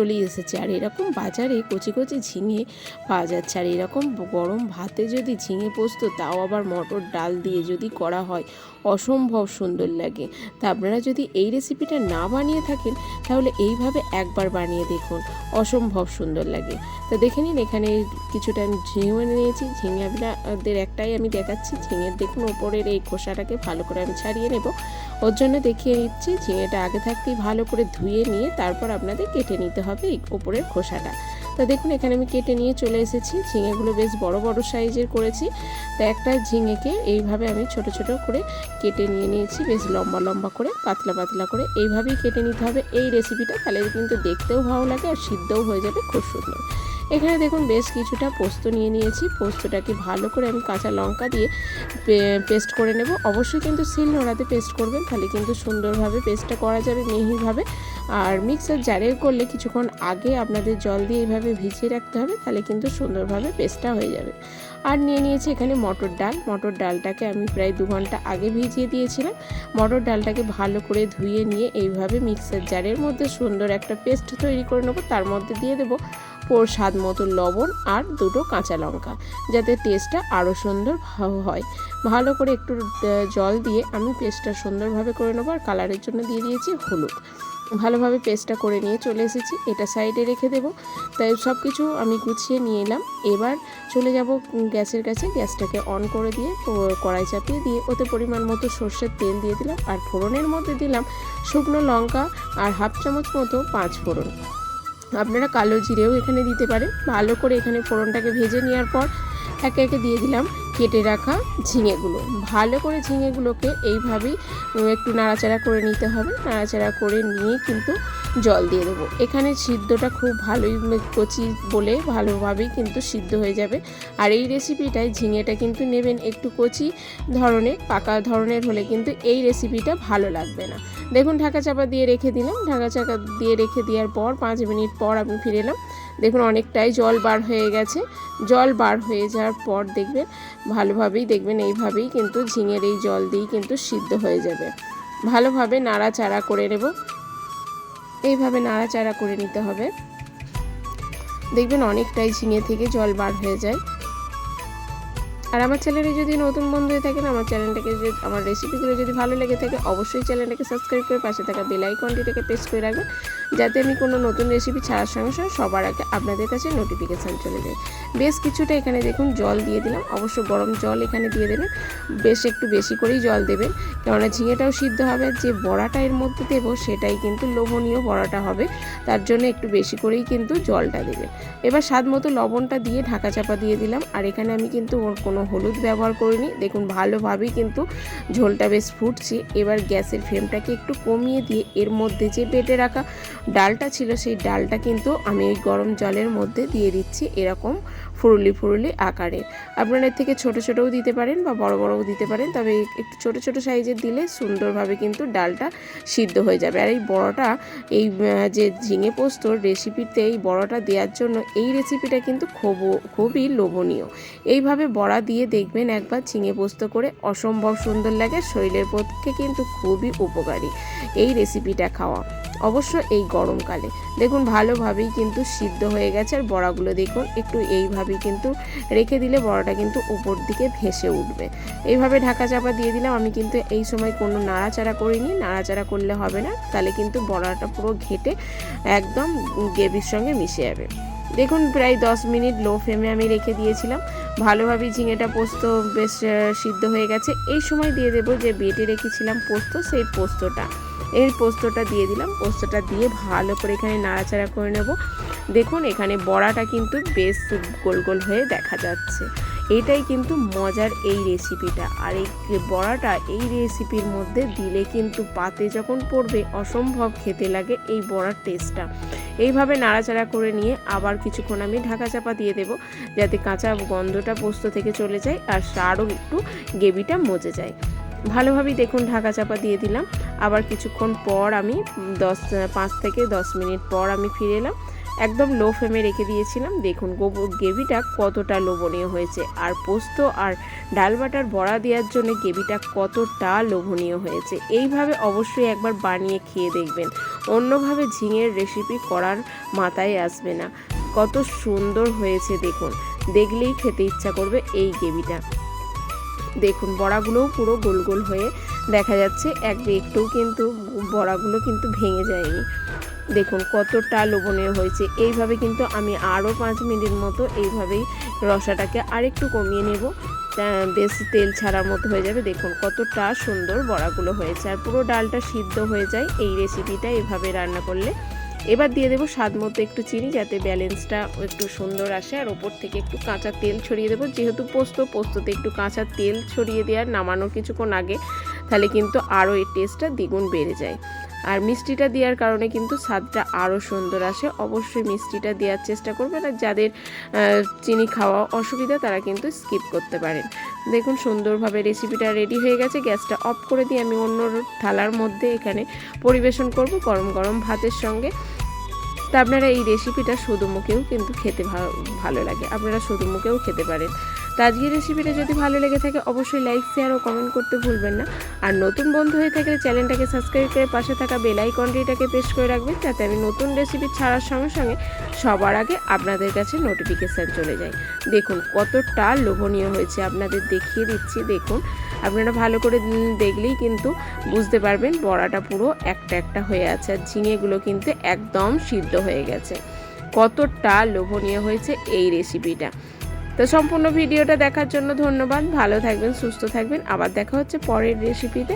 চলেই এসেছে। আর এরকম বাজারে কচি কচি ঝিঙে পাওয়া যাচ্ছে। আর এরকম গরম ভাতে যদি ঝিঙে পোস্ত, তাও আবার মটর ডাল দিয়ে যদি করা হয় অসম্ভব সুন্দর লাগে। তা আপনারা যদি এই রেসিপিটা না বানিয়ে থাকেন, তাহলে এইভাবে একবার বানিয়ে দেখুন, অসম্ভব সুন্দর লাগে। তো দেখে নিন, এখানে কিছুটা আমি ঝিঙে নিয়েছি। ঝিঙে আপনাদের একটাই আমি দেখাচ্ছি। ঝিঙের দেখুন, ওপরের এই খোসাটাকে ভালো করে আমি ছাড়িয়ে নেব। ওর জন্য দেখিয়ে নিচ্ছি ঝিঙেটা আগে থাকতেই ভালো করে ধুয়ে নিয়ে তারপর আপনাদের কেটে নিতে হবে এই ওপরের খোসাটা। তো দেখুন, এখানে আমি কেটে নিয়ে চলে এসেছি। ঝিঙেগুলো বেশ বড় বড় সাইজের করেছি। তা একটা ঝিঙেকে এইভাবে আমি ছোট ছোট করে কেটে নিয়ে নিয়েছি। বেশ লম্বা লম্বা করে, পাতলা পাতলা করে এইভাবেই কেটে নিতে হবে। এই রেসিপিটা তাহলে কিন্তু দেখতেও ভালো লাগে আর সিদ্ধও হয়ে যাবে, খুব সুন্দর। এখানে দেখুন বেশ কিছুটা পোস্ত নিয়ে নিয়েছি। পোস্তটাকে ভালো করে আমি কাঁচা লঙ্কা দিয়ে পেস্ট করে নেব। অবশ্যই কিন্তু শিল নোড়াতে পেস্ট করবেন, তাহলে কিন্তু সুন্দরভাবে পেস্টটা করা যাবে মিহিভাবে। আর মিক্সার জারে করলে কিছুক্ষণ আগে আপনাদের জল দিয়ে এইভাবে ভিজিয়ে রাখতে হবে, তাহলে কিন্তু সুন্দরভাবে পেস্টটা হয়ে যাবে। আর নিয়ে নিয়েছি এখানে মটর ডাল। মটর ডালটাকে আমি প্রায় দু ঘণ্টা আগে ভিজিয়ে দিয়েছিলাম। মটর ডালটাকে ভালো করে ধুয়ে নিয়ে এইভাবে মিক্সার জারের মধ্যে সুন্দর একটা পেস্ট তৈরি করে নেব। তার মধ্যে দিয়ে দেবো ওর স্বাদ মতো লবণ আর দুটো কাঁচা লঙ্কা, যাতে টেস্টটা আরও সুন্দর হয়। ভালো করে একটু জল দিয়ে আমি পেস্টটা সুন্দরভাবে করে নেব আর কালারের জন্য দিয়ে দিয়েছি হলুদ। ভালোভাবে পেস্টটা করে নিয়ে চলে এসেছি, এটা সাইডে রেখে দেব। তাই সব কিছু আমি গুছিয়ে নিয়ে এলাম। এবার চলে যাব গ্যাসের কাছে, গ্যাসটাকে অন করে দিয়ে কড়াই চাপিয়ে দিয়ে, ওতে পরিমাণ মতো সর্ষের তেল দিয়ে দিলাম আর ফোড়নের মধ্যে দিলাম শুকনো লঙ্কা আর হাফ চামচ মতো পাঁচ ফোড়ন। আপনারা কালো জিরেও এখানে দিতে পারেন। ভালো করে এখানে ফোড়নটাকে ভেজে নেওয়ার পর একে একে দিয়ে দিলাম কেটে রাখা ঝিঙেগুলো। ভালো করে ঝিঙেগুলোকে এইভাবেই একটু নাড়াচাড়া করে নিতে হবে। নাড়াচাড়া করে নিয়ে কিন্তু জল দিয়ে দেবো। এখানে সিদ্ধটা খুব ভালোই কচি বলে ভালোভাবেই কিন্তু সিদ্ধ হয়ে যাবে। আর এই রেসিপিটায় ঝিঙেটা কিন্তু নেবেন একটু কচি ধরনের, পাকা ধরনের হলে কিন্তু এই রেসিপিটা ভালো লাগবে না। দেখুন, ঢাকা চাপা দিয়ে রেখে দিলাম। ঢাকা চাপা দিয়ে রেখে দেওয়ার পর পাঁচ মিনিট পর আমি ফিরে এলাম। দেখুন, অনেকটাই জল বার হয়ে গেছে। জল বার হয়ে যাওয়ার পর দেখবেন, ভালোভাবেই দেখবেন এইভাবেই কিন্তু ঝিঙের এই জল দিয়েই কিন্তু সিদ্ধ হয়ে যাবে। ভালোভাবে নাড়াচাড়া করে নেব। এইভাবে নাড়াচাড়া করে নিতে হবে। দেখবেন অনেকটাই ঝিঙে থেকে জল বার হয়ে যায়। আর আমার চ্যানেলে যদি নতুন বন্ধু হয়ে থাকেন, আমার চ্যানেলটাকে যদি, আমার রেসিপিগুলো যদি ভালো লেগে থাকে, অবশ্যই চ্যানেলটাকে সাবস্ক্রাইব করে পাশে থাকা বেল আইকনটিটাকে প্রেস করে রাখবেন, যাতে আমি কোনো নতুন রেসিপি ছাড়ার সঙ্গে সঙ্গে সবার আগে আপনাদের কাছে নোটিফিকেশান চলে যায়। বেশ কিছুটা এখানে দেখুন জল দিয়ে দিলাম। অবশ্য গরম জল এখানে দিয়ে দেবেন। বেশ একটু বেশি করেই জল দেবেন। কেননা ঝিঙেটাও সিদ্ধ হবে। যে বড়াটা এর মধ্যে দেবো, সেটাই কিন্তু লোভনীয় বড়াটা হবে। তার জন্য একটু বেশি করেই কিন্তু জলটা দেবেন। এবার স্বাদ মতো লবণটা দিয়ে ঢাকা চাপা দিয়ে দিলাম। আর এখানে আমি কিন্তু ওর কোনো হলুদ ব্যবহার করিনি। দেখুন, ভালোভাবেই কিন্তু ঝোলটা বেশ ফুটছে। এবার গ্যাসের ফ্লেমটাকে একটু কমিয়ে দিয়ে এর মধ্যে যে বেটে রাখা ডালটা ছিল, সেই ডালটা কিন্তু আমি ওই গরম জলের মধ্যে দিয়ে দিচ্ছি এরকম ফুরুলি ফুরুলি আকারে। আপনারা এর থেকে ছোট ছোটও দিতে পারেন বা বড় বড়ও দিতে পারেন, তবে একটু ছোট ছোট সাইজের দিলে সুন্দরভাবে কিন্তু ডালটা সিদ্ধ হয়ে যাবে। আর এই বড়টা, এই যে ঝিঙে পোস্তর রেসিপিতে এই বড়টা দেওয়ার জন্য এই রেসিপিটা কিন্তু খুব খুবই লোভনীয়। এইভাবে বড়া দিয়ে দেখবেন একবার ঝিঙে পোস্ত করে অসম্ভব সুন্দর লাগে, শরীরের পক্ষে কিন্তু খুবই উপকারী এই রেসিপিটা খাওয়া। অবশ্য এই গরমকালে। দেখুন, ভালোভাবেই কিন্তু সিদ্ধ হয়ে গেছে আর বড়াগুলো দেখুন, একটু এইভাবেই কিন্তু রেখে দিলে বড়াটা কিন্তু উপর দিকে ভেসে উঠবে। এইভাবে ঢাকা চাপা দিয়ে দিলাম, আমি কিন্তু এই সময় কোনো নাড়াচাড়া করিনি, নাড়াচাড়া করলে হবে না, তাহলে কিন্তু বড়াটা পুরো ঘেটে একদম গ্রেভির সঙ্গে মিশে যাবে। দেখুন, প্রায় দশ মিনিট লো ফ্লেমে আমি রেখে দিয়েছিলাম। ভালোভাবে ঝিঙেটা পোস্ত বেশ সিদ্ধ হয়ে গেছে। এই সময় দিয়ে দেবো যে বেটে রেখেছিলাম পোস্ত, সেই পোস্তটা। এই পোস্তটা দিয়ে দিলাম। পোস্তটা দিয়ে ভালো করে এখানে নাড়াচাড়া করে নেব। দেখুন, এখানে বড়াটা কিন্তু বেশ গোল গোল হয়ে দেখা যাচ্ছে। এটাই কিন্তু মজার এই রেসিপিটা আর এই বড়াটা এই রেসিপির মধ্যে দিলে কিন্তু পাতে যখন পড়বে অসম্ভব খেতে লাগে এই বড়ার টেস্টটা এইভাবে নাড়াচাড়া করে নিয়ে আবার কিছুক্ষণ আমি ঢাকা চাপা দিয়ে দেবো, যাতে কাঁচা গন্ধটা পোস্ত থেকে চলে যায় আর আরও একটু গ্রেভিটা মজে যায়। ভালোভাবেই দেখুন ঢাকা চাপা দিয়ে দিলাম। আবার কিছুক্ষণ পর আমি দশ, পাঁচ থেকে দশ মিনিট পর আমি ফিরে এলাম। একদম লো ফ্লেমে রেখে দিয়েছিলাম। দেখুন গ্রেভিটা কতটা লোভনীয় হয়েছে। আর পোস্ত আর ডাল বাটার বড়া দেওয়ার জন্য গ্রেভিটা কতটা লোভনীয় হয়েছে। এইভাবে অবশ্যই একবার বানিয়ে খেয়ে দেখবেন। অন্যভাবে ঝিঙের রেসিপি করার মাথায় আসবে না। কত সুন্দর হয়েছে দেখুন। দেখলেই খেতে ইচ্ছা করবে এই গ্রেভিটা। দেখুন, বড়াগুলোও পুরো গোল গোল হয়ে দেখা যাচ্ছে। এক একটু কিন্তু বড়াগুলো কিন্তু ভেঙে যায়নি। দেখুন, কতটা লোভনীয় হয়েছে। এইভাবে কিন্তু আমি আরও পাঁচ মিনিট মতো এইভাবেই রসাটাকে আরেকটু কমিয়ে নেব। বেশ তেল ছাড়ার মতো হয়ে যাবে। দেখুন, কতটা সুন্দর বড়াগুলো হয়েছে। আর পুরো ডালটা সিদ্ধ হয়ে যায় এই রেসিপিটা এভাবে রান্না করলে। এবার দিয়ে দেবো স্বাদ মতো একটু চিনি যাতে ব্যালেন্সটা একটু সুন্দর আসে। আর ওপর থেকে একটু কাঁচা তেল ছড়িয়ে দেবো। যেহেতু পোস্ত, পোস্ততে একটু কাঁচা তেল ছড়িয়ে দেওয়ার নামানোর কিছুক্ষণ আগে তাহলে কিন্তু আরও এর টেস্টটা দ্বিগুণ বেড়ে যায়। আর মিষ্টিটা দেওয়ার কারণে কিন্তু স্বাদটা আরও সুন্দর আসে। অবশ্যই মিষ্টিটা দেওয়ার চেষ্টা করবেন আর যাদের চিনি খাওয়া অসুবিধা তারা কিন্তু স্কিপ করতে পারেন। দেখুন সুন্দরভাবে রেসিপিটা রেডি হয়ে গেছে। গ্যাসটা অফ করে দিয়ে আমি অন্য থালার মধ্যে এখানে পরিবেশন করব গরম গরম ভাতের সঙ্গে। তা আপনারা এই রেসিপিটা শুধু মুখেও কিন্তু খেতে ভালো লাগে। আপনারা শুধু মুখেও খেতে পারেন। তো আজকের রেসিপিটা যদি ভালো লেগে থাকে, অবশ্যই লাইক শেয়ার ও কমেন্ট করতে ভুলবেন না। আর নতুন বন্ধু হয়ে থাকলে চ্যানেলটাকে সাবস্ক্রাইব করে পাশে থাকা বেল আইকনটিটাকে প্রেস করে রাখবেন, যাতে আমি নতুন রেসিপি ছাড়ার সঙ্গে সঙ্গে সবার আগে আপনাদের কাছে নোটিফিকেশান চলে যায়। দেখুন, কতটা লোভনীয় হয়েছে আপনাদের দেখিয়ে দিচ্ছি, দেখুন। আপনারা ভালো করে দেখলেই কিন্তু বুঝতে পারবেন, বড়াটা পুরো একটা একটা হয়ে আছে আর ঝিঙেগুলো কিন্তু একদম সিদ্ধ হয়ে গেছে। কতটা লোভনীয় হয়েছে এই রেসিপিটা তো সম্পূর্ণ ভিডিওটা দেখার জন্য ধন্যবাদ। ভালো থাকবেন, সুস্থ থাকবেন। আবার দেখা হচ্ছে পরের রেসিপিতে